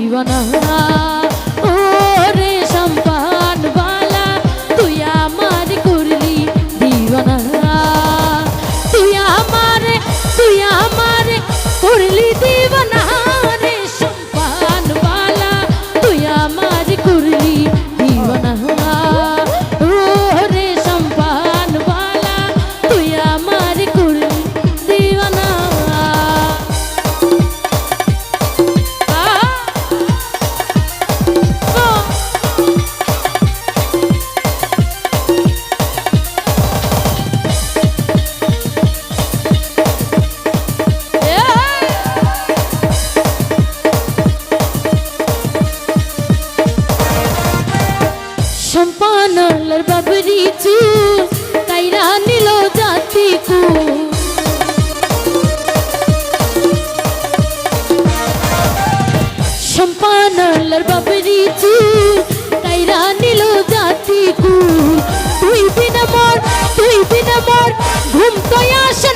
দিওয়ানা ও রে সম্পান বালা তুই আমার করলি দিওয়ানা তুই আমার তুই আমার করলি সম্পানালার বাবরি চু কাইরা নিল জাতি কু সম্পানালার বাবরি চু কাইরা নিল জাতি কু তুই বিনা মর তুই বিনা মর ঘুম তো আসে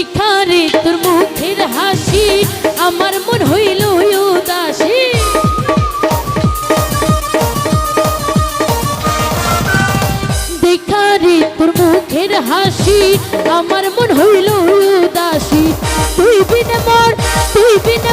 দেখা রে তোর মুখের হাসি, আমার মন হইল উদাসী। দেখা তোর মুখের হাসি, আমার মন হইল উদাসী। তুই বিনা তুই বিনে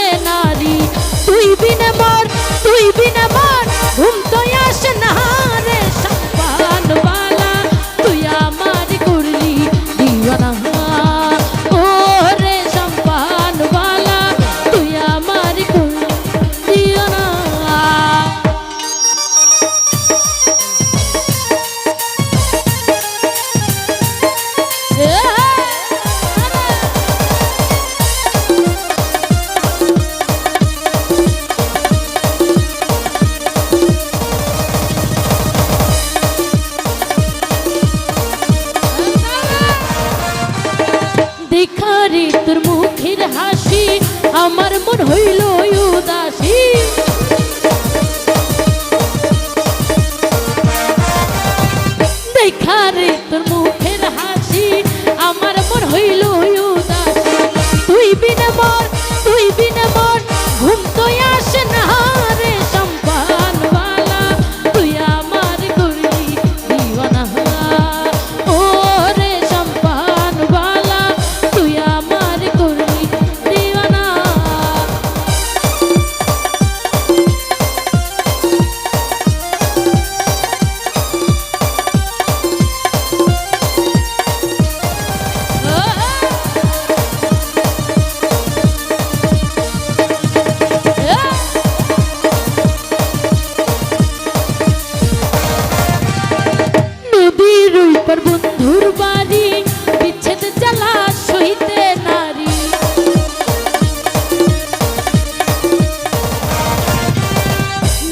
আমার মন হইল বিচ্ছেদ জ্বালা সহিতে নারী।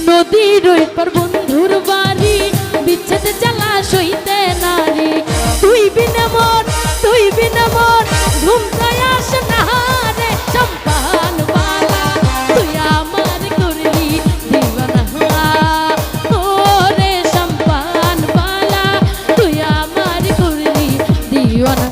নদীর ওই পর বন্ধুর বাড়ি বিচ্ছেদ জ্বালা সহিতে নারী।